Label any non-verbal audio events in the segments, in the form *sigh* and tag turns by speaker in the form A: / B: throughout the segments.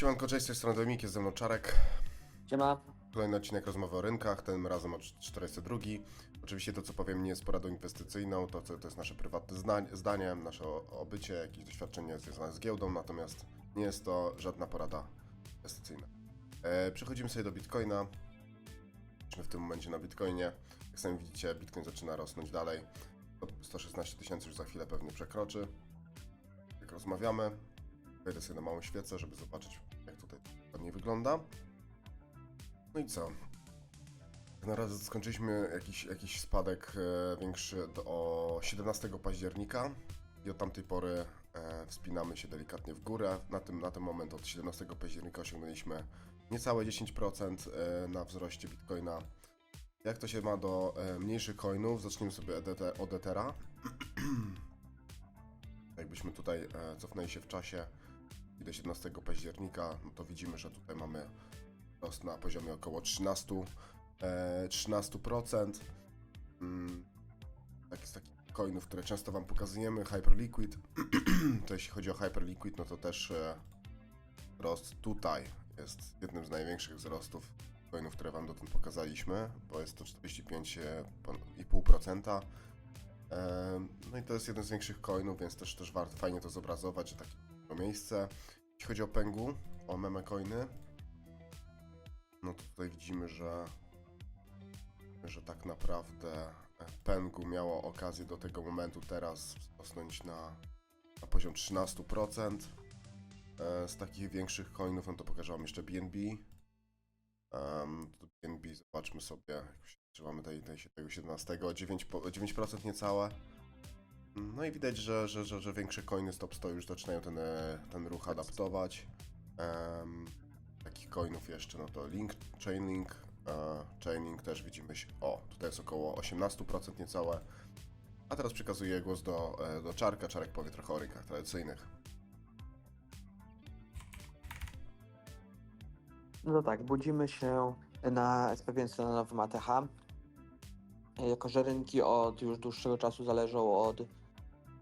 A: Siemanko, cześć, z tej strony Dominik, jest ze mną Czarek.
B: Siema.
A: Kolejny odcinek rozmowy o rynkach, tym razem o 402. Oczywiście to, co powiem, nie jest poradą inwestycyjną, to, co, to jest nasze prywatne zdanie, nasze obycie, jakieś doświadczenie związane z giełdą, natomiast nie jest to żadna porada inwestycyjna. E, przechodzimy sobie do Bitcoina. Jesteśmy w tym momencie na Bitcoinie. Jak sami widzicie, Bitcoin zaczyna rosnąć dalej. 116 tysięcy już za chwilę pewnie przekroczy. Jak rozmawiamy, wejdę sobie na małą świecę, żeby zobaczyć, ładnie wygląda. No i co? Na razie skończyliśmy jakiś, jakiś spadek e, większy do, o 17 października i od tamtej pory e, wspinamy się delikatnie w górę. Na, tym, na ten moment od 17 października osiągnęliśmy niecałe 10% e, na wzroście Bitcoina. Jak to się ma do e, mniejszych coinów? Zacznijmy sobie od Ethera. *clears throat* Jakbyśmy tutaj e, cofnęli się w czasie i do 17 października, no to widzimy, że tutaj mamy wzrost na poziomie około 13, e, 13%. Mm, tak z takich coinów, które często Wam pokazujemy, Hyperliquid. *clears throat* to jeśli chodzi o Hyperliquid, no to też e, wzrost tutaj jest jednym z największych wzrostów coinów, które Wam dotąd pokazaliśmy, bo jest to 45,5%. E, no i to jest jeden z większych coinów, więc też, też warto fajnie to zobrazować, że takie to miejsce. Jeśli chodzi o Pengu, o meme coiny, no to tutaj widzimy, że, że tak naprawdę Pengu miało okazję do tego momentu teraz wzrosnąć na, na poziom 13%. E, Z takich większych coinów, no to pokażę wam jeszcze BNB. Um, to BNB zobaczmy sobie, jak się trzymamy tej, tej, tego 17, 9%, po- 9% niecałe. No i widać, że, że, że, że większe coiny z top 100 już zaczynają ten, e, ten ruch adaptować. Em, takich coinów jeszcze, no to Link, Chainlink, e, Chainlink też widzimy się, o, tutaj jest około 18% niecałe. A teraz przekazuję głos do, e, do Czarka, Czarek powie trochę o rynkach tradycyjnych.
B: No tak, budzimy się na SP500 na nowym ATH. Jako, że rynki od już dłuższego czasu zależą od,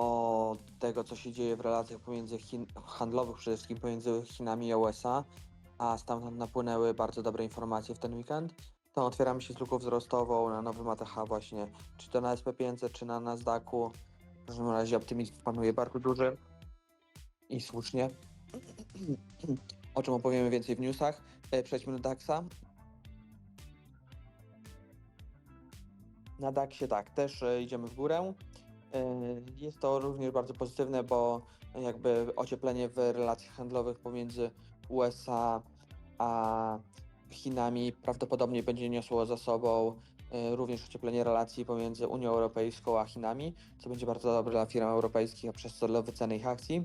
B: od tego, co się dzieje w relacjach pomiędzy Chin, handlowych, przede wszystkim pomiędzy Chinami a USA, a stamtąd napłynęły bardzo dobre informacje w ten weekend, to otwieramy się z luką wzrostową na nowym ATH właśnie, czy to na SP500, czy na Nasdaqu. W każdym razie optymizm panuje bardzo duży i słusznie. *clears throat* O czym opowiemy więcej w newsach. E, Przejdźmy do DAX-a. Na DAX-ie tak, też e, idziemy w górę. E, Jest to również bardzo pozytywne, bo jakby ocieplenie w relacjach handlowych pomiędzy USA a Chinami prawdopodobnie będzie niosło za sobą e, również ocieplenie relacji pomiędzy Unią Europejską a Chinami, co będzie bardzo dobre dla firm europejskich, a przez co dla wyceny ich akcji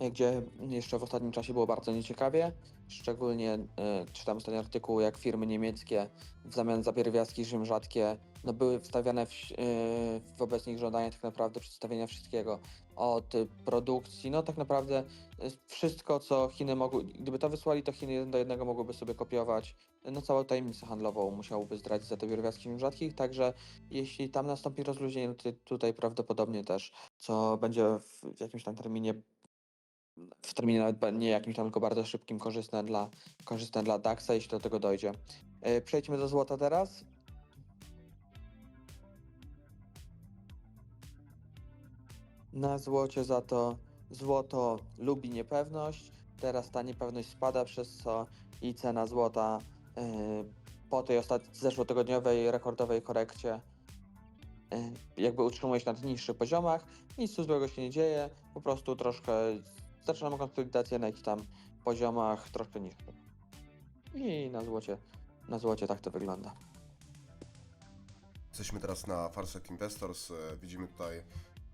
B: gdzie jeszcze w ostatnim czasie było bardzo nieciekawie. Szczególnie y, czytam ostatni artykuł, jak firmy niemieckie w zamian za pierwiastki Rzym rzadkie no, były wstawiane w, y, wobec nich żądania tak naprawdę przedstawienia wszystkiego. Od produkcji, no tak naprawdę y, wszystko, co Chiny mogły, gdyby to wysłali, to Chiny jeden do jednego mogłyby sobie kopiować. No całą tajemnicę handlową musiałoby zdradzić za te pierwiastki Rzym rzadkich, także jeśli tam nastąpi rozluźnienie, no to tutaj prawdopodobnie też, co będzie w, jakimś tam terminie w terminie nawet nie jakimś tam, tylko bardzo szybkim, korzystne dla, korzystne dla DAX-a, jeśli do tego dojdzie. E, Przejdźmy do złota teraz. Na złocie za to złoto lubi niepewność. Teraz ta niepewność spada, przez co i cena złota e, po tej ostatniej zeszłotygodniowej rekordowej korekcie e, jakby utrzymuje się na niższych poziomach. Nic tu złego się nie dzieje, po prostu troszkę zaczynamy konsolidację na jakichś tam poziomach troszkę niższych. I na złocie, na złocie tak to wygląda.
A: Jesteśmy teraz na Farsight Investors. e, Widzimy tutaj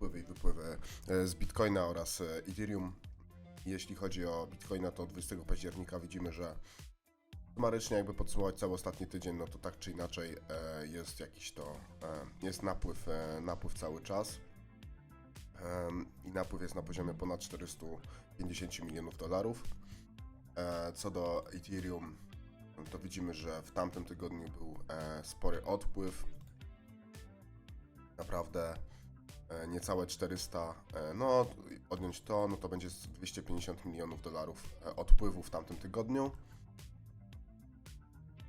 A: wpływy i wypływy e, z Bitcoina oraz e, Ethereum. Jeśli chodzi o Bitcoina, to 20 października widzimy, że sumarycznie jakby podsumować cały ostatni tydzień, no to tak czy inaczej e, jest jakiś to, jest napływ, napływ cały czas. I napływ jest na poziomie ponad 450 milionów dolarów. Co do Ethereum, no to widzimy, że w tamtym tygodniu był spory odpływ. Naprawdę niecałe 400, e, no odjąć to, no to będzie z 250 milionów dolarów e, odpływu w tamtym tygodniu.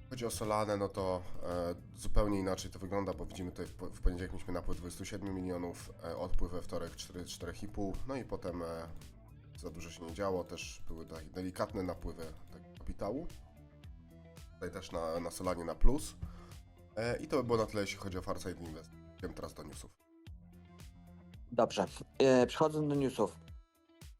A: Chodzi o Solanę, no to e, zupełnie inaczej to wygląda, bo widzimy tutaj w, po- w poniedziałek mieliśmy napływ 27 milionów, e, odpływ we wtorek 4, 4,5, no i potem e, za dużo się nie działo, też były takie delikatne napływy tego kapitału. Tutaj też na, na Solanie na plus. E, I to by było na tyle, jeśli chodzi o Farside Invest. Idziemy teraz do newsów.
B: Dobrze. E, przechodząc do newsów.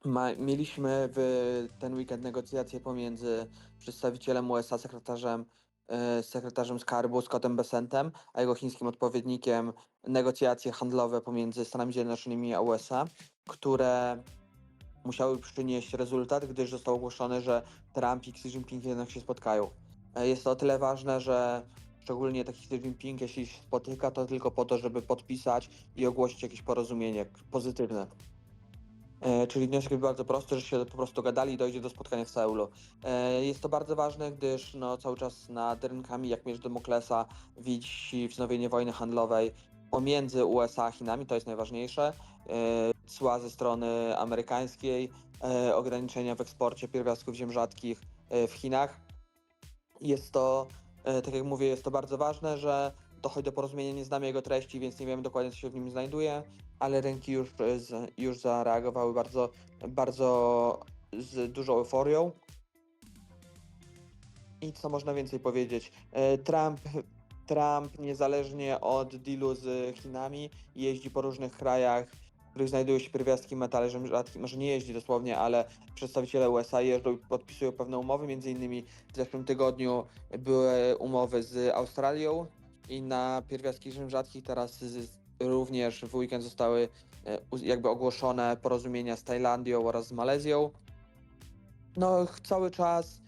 B: Ma, mieliśmy w ten weekend negocjacje pomiędzy przedstawicielem USA, sekretarzem, e, sekretarzem skarbu Scottem Bessentem, a jego chińskim odpowiednikiem negocjacje handlowe pomiędzy Stanami Zjednoczonymi a USA, które musiały przynieść rezultat, gdyż zostało ogłoszone, że Trump i Xi Jinping jednak się spotkają. E, Jest to o tyle ważne, że szczególnie taki Xi jeśli się spotyka, to tylko po to, żeby podpisać i ogłosić jakieś porozumienie pozytywne. E, czyli wniosek jest bardzo prosty, że się po prostu gadali i dojdzie do spotkania w Seulu. E, jest to bardzo ważne, gdyż no, cały czas nad rynkami, jak miecz Demoklesa, wisi wznowienie wojny handlowej pomiędzy USA a Chinami, to jest najważniejsze. E, cła ze strony amerykańskiej, e, ograniczenia w eksporcie pierwiastków ziem rzadkich e, w Chinach. Jest to, tak jak mówię, jest to bardzo ważne, że dochodzi do porozumienia, nie znamy jego treści, więc nie wiemy dokładnie, co się w nim znajduje, ale rynki już, e, już zareagowały bardzo, bardzo z dużą euforią. I co można więcej powiedzieć? E, Trump, Trump niezależnie od dealu z Chinami jeździ po różnych krajach, w których znajdują się pierwiastki metali ziem rzadkich. Może nie jeździ dosłownie, ale przedstawiciele USA jeżdżą i podpisują pewne umowy. Między innymi w zeszłym tygodniu były umowy z Australią i na pierwiastki ziem rzadkich teraz z, również w weekend zostały e, jakby ogłoszone porozumienia z Tajlandią oraz z Malezją. No cały czas,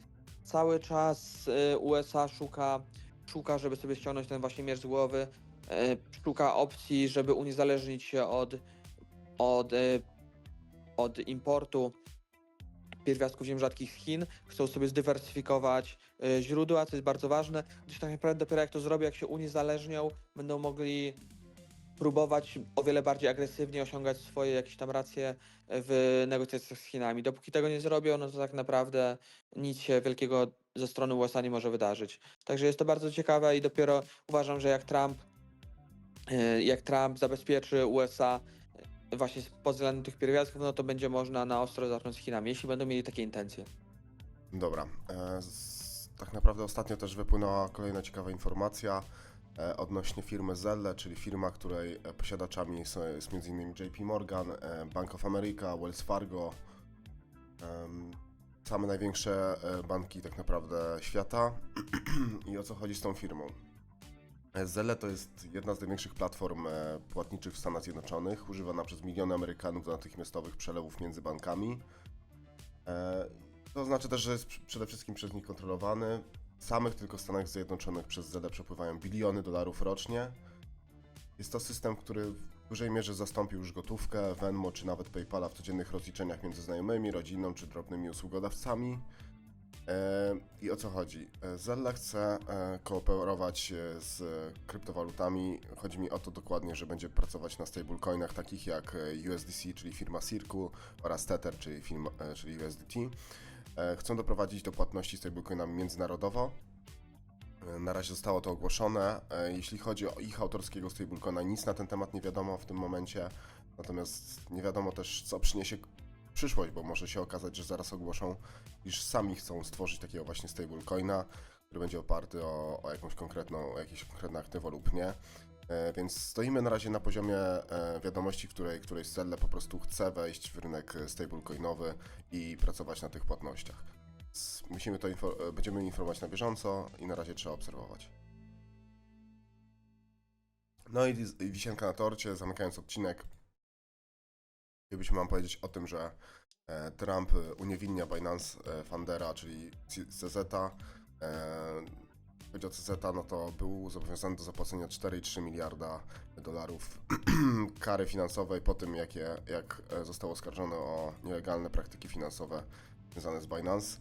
B: cały czas e, USA szuka, szuka, żeby sobie ściągnąć ten właśnie miecz z głowy, e, szuka opcji, żeby uniezależnić się od, od, e, od importu pierwiastków ziem rzadkich z Chin, chcą sobie zdywersyfikować e, źródła, co jest bardzo ważne, gdyż tak naprawdę dopiero jak to zrobią, jak się uniezależnią, będą mogli próbować o wiele bardziej agresywnie osiągać swoje jakieś tam racje w negocjacjach z Chinami. Dopóki tego nie zrobią, no to tak naprawdę nic się wielkiego ze strony USA nie może wydarzyć. Także jest to bardzo ciekawe i dopiero uważam, że jak Trump e, jak Trump zabezpieczy USA e, właśnie pod względem tych pierwiastków, no to będzie można na ostro zacząć z Chinami, jeśli będą mieli takie intencje.
A: Dobra. E, z, tak naprawdę ostatnio też wypłynęła kolejna ciekawa informacja e, odnośnie firmy Zelle, czyli firma, której e, posiadaczami są, jest m.in. JP Morgan, e, Bank of America, Wells Fargo, em, same największe e, banki tak naprawdę świata. *clears throat* I o co chodzi z tą firmą? Zelle to jest jedna z największych platform e, płatniczych w Stanach Zjednoczonych, używana przez miliony Amerykanów do natychmiastowych przelewów między bankami. E, To znaczy też, że jest pr- przede wszystkim przez nich kontrolowany. Samych tylko w Stanach Zjednoczonych przez Zelle przepływają biliony dolarów rocznie. Jest to system, który w dużej mierze zastąpił już gotówkę, Venmo czy nawet PayPala w codziennych rozliczeniach między znajomymi, rodziną czy drobnymi usługodawcami. E, I o co chodzi? E, Zelle chce e, kooperować z kryptowalutami. Chodzi mi o to dokładnie, że będzie pracować na stablecoinach takich jak USDC, czyli firma Circle oraz Tether, czyli, firma, czyli USDT. Chcą doprowadzić do płatności stablecoinami międzynarodowo. Na razie zostało to ogłoszone. Jeśli chodzi o ich autorskiego stablecoina, nic na ten temat nie wiadomo w tym momencie. Natomiast nie wiadomo też, co przyniesie przyszłość, bo może się okazać, że zaraz ogłoszą, iż sami chcą stworzyć takiego właśnie stablecoina, który będzie oparty o, o jakąś konkretną, o jakieś konkretne aktywo lub nie. E, Więc stoimy na razie na poziomie e, wiadomości, w której, której Celle po prostu chce wejść w rynek stablecoinowy i pracować na tych płatnościach. Musimy to e, będziemy informować na bieżąco i na razie trzeba obserwować. No i wisienka na torcie, zamykając odcinek. Chcielibyśmy wam powiedzieć o tym, że e, Trump e, uniewinnia Binance e, Fundera, czyli CZ. E, Chodzi o CZ, no to był zobowiązany do zapłacenia 4,3 miliarda dolarów *clears throat* kary finansowej po tym, jak e, został oskarżony o nielegalne praktyki finansowe związane z Binance.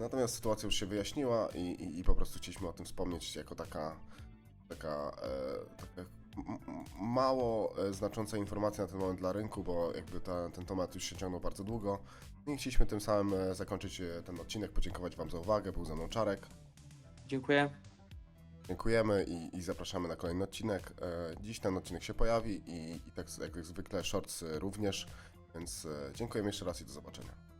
A: Natomiast sytuacja już się wyjaśniła i, i, i po prostu chcieliśmy o tym wspomnieć jako taka, taka, taka mało e, znacząca informacja na ten moment dla rynku, bo jakby ta, ten temat już się ciągnął bardzo długo. I chcieliśmy tym samym e, zakończyć e, ten odcinek, podziękować Wam za uwagę. Był ze mną Czarek.
B: Dziękuję.
A: Dziękujemy i, i zapraszamy na kolejny odcinek. Dziś ten odcinek się pojawi i, i tak jak zwykle shorts również, więc dziękujemy jeszcze raz i do zobaczenia.